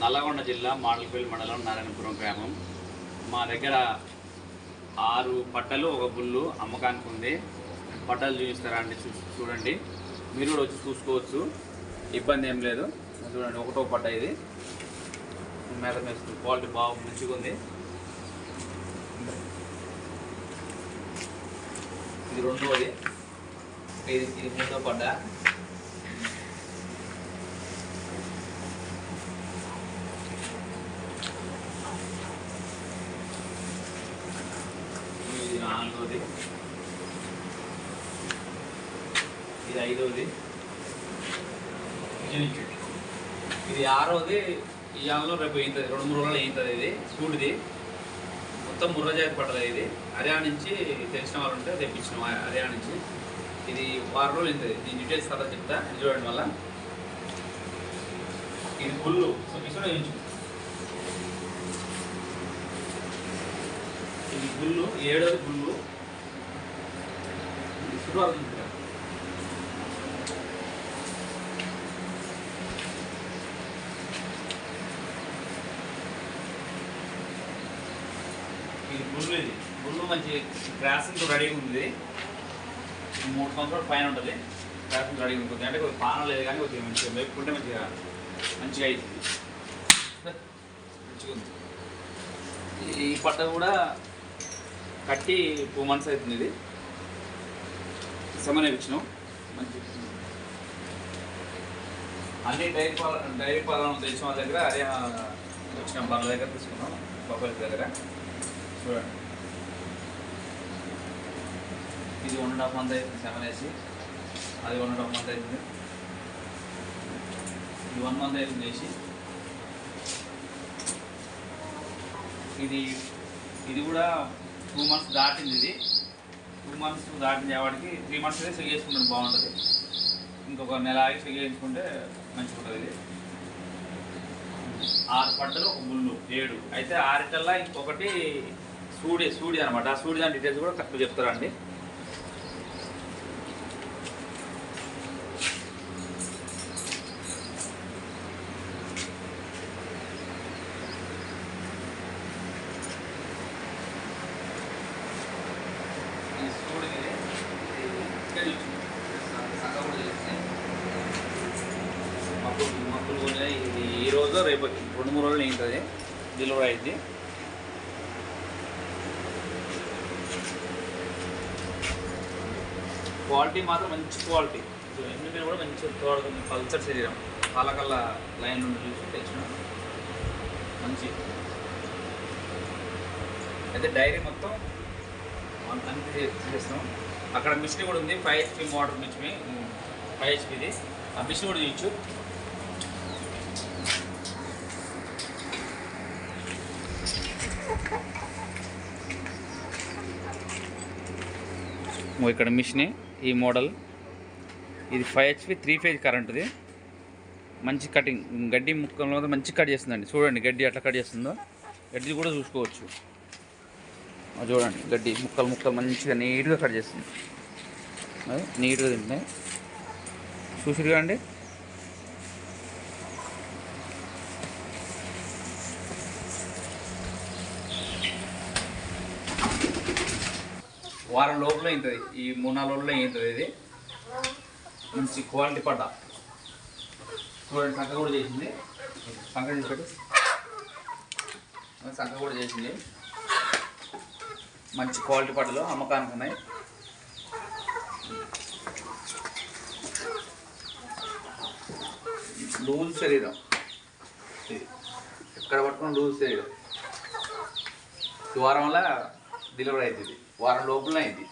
నల్లగొండ జిల్లా మాడలపల్లి మండలం నారాయణపురం గ్రామం. మా దగ్గర ఆరు బట్టలు ఒక బుల్లు అమ్మకానికి ఉంది. బట్టలు చూపిస్తారా అండి? చూ చూడండి. మీరు కూడా వచ్చి చూసుకోవచ్చు. ఇబ్బంది ఏం లేదు. చూడండి ఒకటో పట్ట ఇది. మేత మేస్తుంది క్వాలిటీ బాగా మంచిగా ఉంది. ఇది రెండోది. ఇది ఇది మూడో పడ్డ ఇది నాలుగోది. ఇది ఐదోది. ఇది ఆరోది. ఈ రేపు అవుతుంది రెండు మూడు రోజులు వేయింతుంది ఇది. సూటిది మొత్తం ముర్ర పడ్డది ఇది. హర్యానా నుంచి తెలిసిన వాళ్ళు ఉంటే తెప్పించిన. హర్యానా నుంచి. ఇది వారం రోజులు అవుతుంది దీని డీటెయిల్స్ తర్వాత చెప్తా. చూడండి వల్ల ఇది పుల్లు. సో మిషన్ ఇది గుళ్ళు ఏడోది గుళ్ళు. ఇది శుక్రవారం ఇది గుళ్ళు ఇది. గుళ్ళు మంచి క్రాసింగ్ రెడీగా ఉంది. మూడు సంవత్సరాల పైన ఉంటుంది. క్రాసింగ్ రెడీగా ఉంటుంది. అంటే కొద్దిగా పానం లేదు కానీ కొద్దిగా మంచిగా మేపుకుంటే మంచిగా మంచిగా అవుతుంది మంచిగా ఉంది. ఈ పట్ట కూడా కట్టి టూ మంత్స్ అవుతుంది ఇది సెమన్ ఇచ్చినాం. మంచి అన్ని డైరీ పాల డైరీ పాలన తెలిసిన వాళ్ళ దగ్గర అదే వచ్చిన వాళ్ళ దగ్గర తీసుకున్నాం బొబ్బల దగ్గర. చూడండి. ఇది వన్ అండ్ హాఫ్ మంత్ అవుతుంది సెవెన్ వేసి అది వన్ అండ్ హాఫ్ మంత్ అవుతుంది. ఇది వన్ మంత్ అవుతుంది వేసి ఇది ఇది కూడా టూ మంత్స్ దాటింది ఇది. టూ మంత్స్ దాటిన వాడికి త్రీ మంత్స్ సెగ్ చేసుకుంటే బాగుంటుంది. ఇంకొక నెల ఆగి సెగ్ చేయించుకుంటే మంచిగా ఉంటుంది ఇది. ఆరు పట్టలు ఒక ముళ్ళు ఏడు. అయితే ఆరిటల్లా ఇంకొకటి సూడి సూడి అనమాట ఆ సూడి దాని డీటెయిల్స్ కూడా తక్కువ చెప్తారండి ఈ సూడిది ఇది ఇక్కడ చూసి సంగ కూడా చేస్తున్నాయి మక్కులు మక్కులు కూడా ఇది ఈ రోజు రేపు రెండు మూడు రోజులు ఉంటుంది డెలివరీ అయింది. క్వాలిటీ మాత్రం మంచి క్వాలిటీ. ఎన్ని మీద కూడా మంచి తోడుతుంది పల్చర్ శరీరం. పాలకల్ల లైన్ నుండి చూసి తెచ్చిన మంచి. అయితే డైరీ మొత్తం చేస్తాం. అక్కడ మిషన్ కూడా ఉంది. Five HP motor machine five హెచ్పిది. ఆ మిషన్ కూడా తీయచ్చు ఇక్కడ మిషనే ఈ మోడల్. ఇది ఫైవ్ హెచ్పి త్రీ ఫేజ్ కరెంట్ది మంచి కటింగ్ గడ్డి ముక్కలో మంచి కట్ చేస్తుందండి. చూడండి గడ్డి ఎట్లా కట్ చేస్తుందో. గడ్డి కూడా చూసుకోవచ్చు. చూడండి గడ్డి ముక్కలు ముక్కలు మంచిగా నీట్గా కట్ చేస్తుంది. అది నీట్గా తింటున్నాయి. చూసిరుగా అండి వారం లోపల అవుతుంది ఈ మూడు నాలుగు రోజుల్లో అవుతుంది ఇది. మంచి క్వాలిటీ పడ్డ. చూడండి సంఖ కూడా చేసింది. సంఖ చేసి పెట్టు. సంఖ కూడా చేసింది. మంచి క్వాలిటీ పడ్డలు అమ్మకానికి ఉన్నాయి. లూజ్ శరీరం. ఎక్కడ పట్టుకుని లూజ్ శరీరం. ఈ వారం వల్ల డెలివరీ అవుతుంది. వారం లోపలనే అయింది.